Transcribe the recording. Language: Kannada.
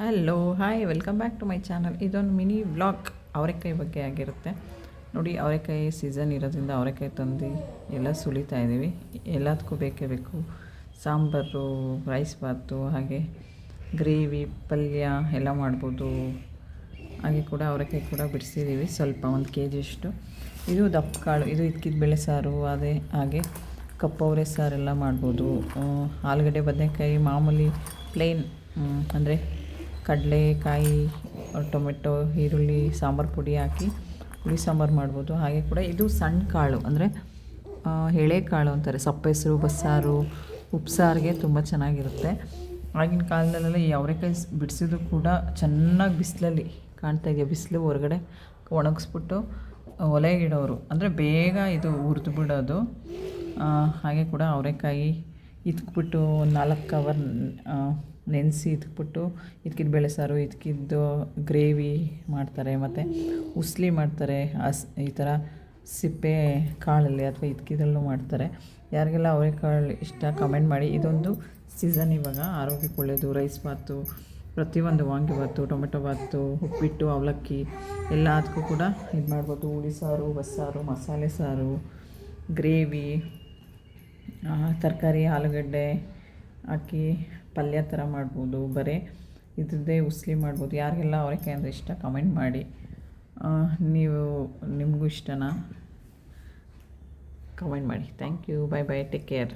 Hello hi welcome back to my channel ಇದೊಂದು ಮಿನಿ ವ್ಲಾಗ್ ಅವರೆಕಾಯಿ ಬಗ್ಗೆ ಆಗಿರುತ್ತೆ. ನೋಡಿ, ಅವರೆಕಾಯಿ ಸೀಸನ್ ಇರೋದ್ರಿಂದ ಅವರೆಕಾಯಿ ತಂದು ಎಲ್ಲ ಸುಳಿತಾ ಇದ್ದೀವಿ. ಎಲ್ಲದಕ್ಕೂ ಬೇಕೇ ಬೇಕು. ಸಾಂಬಾರು ರೈಸ್ ಬಾತು ಹಾಗೆ ಗ್ರೇವಿ ಪಲ್ಯ ಎಲ್ಲ ಮಾಡ್ಬೋದು. ಹಾಗೆ ಕೂಡ ಅವರೆಕಾಯಿ ಕೂಡ ಬಿಡಿಸಿದ್ದೀವಿ ಸ್ವಲ್ಪ, ಒಂದು ಕೆ ಜಿಯಷ್ಟು ಇದು ದಪ್ಪ ಕಾಳು ಇದು ಇದ್ಕಿದ ಬೆಳೆ ಸಾರು, ಅದೇ ಹಾಗೆ ಕಪ್ಪವರೆ ಸಾರೆಲ್ಲ ಮಾಡ್ಬೋದು. ಆಲೂಗಡ್ಡೆ, ಬದನೆಕಾಯಿ ಮಾಮೂಲಿ ಪ್ಲೇನ್ ಅಂದರೆ ಕಡಲೆಕಾಯಿ ಟೊಮೆಟೊ, ಈರುಳ್ಳಿ, ಸಾಂಬಾರು ಪುಡಿ ಹಾಕಿ ಹುಳಿ ಸಾಂಬಾರು ಮಾಡ್ಬೋದು. ಹಾಗೆ ಕೂಡ ಇದು ಸಣ್ಣ ಕಾಳು ಅಂದರೆ ಎಳೆಕಾಳು ಅಂತಾರೆ. ಸಪ್ಪೆಸರು, ಬಸ್ಸಾರು, ಉಪ್ಸಾರಿಗೆ ತುಂಬ ಚೆನ್ನಾಗಿರುತ್ತೆ. ಆಗಿನ ಕಾಲದಲ್ಲೆಲ್ಲ ಈ ಅವರೆಕಾಯಿ ಬಿಡಿಸಿದ್ರು ಕೂಡ ಚೆನ್ನಾಗಿ ಬಿಸಿಲಲ್ಲಿ ಕಾಣ್ತಾ ಇದೆಯಾ ಬಿಸಿಲು ಹೊರಗಡೆ ಒಣಗಿಸ್ಬಿಟ್ಟು ಒಲೆಗಿಡೋರು ಅಂದರೆ ಬೇಗ ಇದು ಹುರಿದು ಬಿಡೋದು. ಹಾಗೆ ಕೂಡ ಅವರೆಕಾಯಿ ಇದ್ಬಿಟ್ಟು ಒಂದು ನಾಲ್ಕು ಅವರ್ ನೆನೆಸಿ ಇದ್ಬಿಟ್ಟು ಇದಕ್ಕಿದ್ದು ಬೇಳೆ ಸಾರು, ಇದ್ಕಿದ್ದು ಗ್ರೇವಿ ಮಾಡ್ತಾರೆ, ಮತ್ತು ಉಸ್ಲಿ ಮಾಡ್ತಾರೆ ಹಸ್ ಈ ಥರ ಸಿಪ್ಪೆ ಕಾಳಲ್ಲಿ ಅಥವಾ ಇದ್ಕಿದಲ್ಲೂ ಮಾಡ್ತಾರೆ. ಯಾರಿಗೆಲ್ಲ ಅವರೆಕಾಳು ಇಷ್ಟ ಕಮೆಂಟ್ ಮಾಡಿ. ಇದೊಂದು ಸೀಸನ್ ಇವಾಗ. ಆರೋಗ್ಯಕ್ಕೆ ಒಳ್ಳೆಯದು ರೈಸ್ ಬಾತು ಪ್ರತಿಯೊಂದು ವಾಂಗಿಬಾತು ಟೊಮೆಟೊ ಬಾತು ಉಪ್ಪಿಟ್ಟು, ಅವಲಕ್ಕಿ ಎಲ್ಲ ಅದಕ್ಕೂ ಕೂಡ ಇದು ಮಾಡ್ಬೋದು ಹುಳಿ ಸಾರು, ಬಸ್ಸಾರು, ಮಸಾಲೆ ಸಾರು, ಗ್ರೇವಿ. ತರಕಾರಿ, ಆಲೂಗಡ್ಡೆ ಹಾಕಿ ಪಲ್ಯ ಥರ ಮಾಡ್ಬೋದು, ಬರೀ ಇದ್ರದ್ದೇ ಉಸ್ಲಿ ಮಾಡ್ಬೋದು. ಯಾರಿಗೆಲ್ಲ ಅವರೆಕಾಯಿ ಅಂದರೆ ಇಷ್ಟ ಕಮೆಂಟ್ ಮಾಡಿ. ನೀವು, ನಿಮಗೂ ಇಷ್ಟನಾ? ಕಮೆಂಟ್ ಮಾಡಿ. Thank you bye bye take care